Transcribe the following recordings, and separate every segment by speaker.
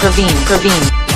Speaker 1: Praveen, Praveen,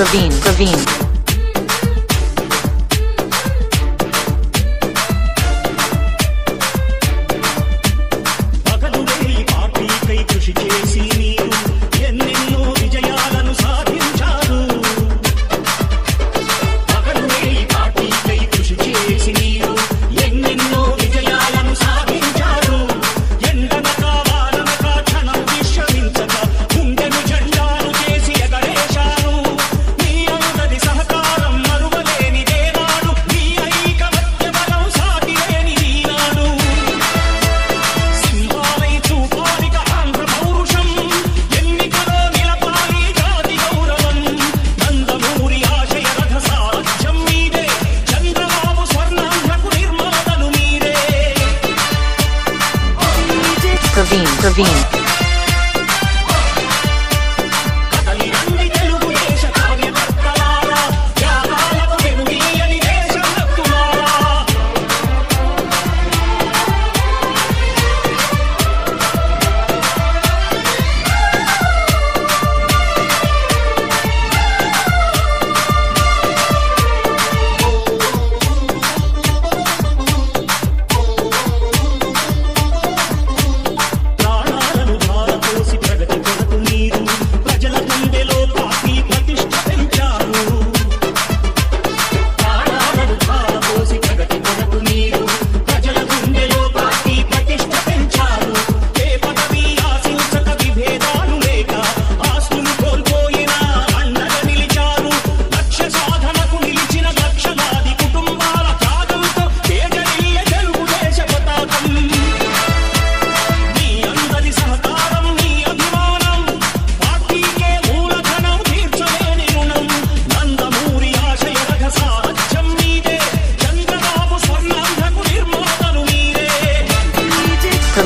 Speaker 1: Praveen, Praveen, Praveen, Praveen,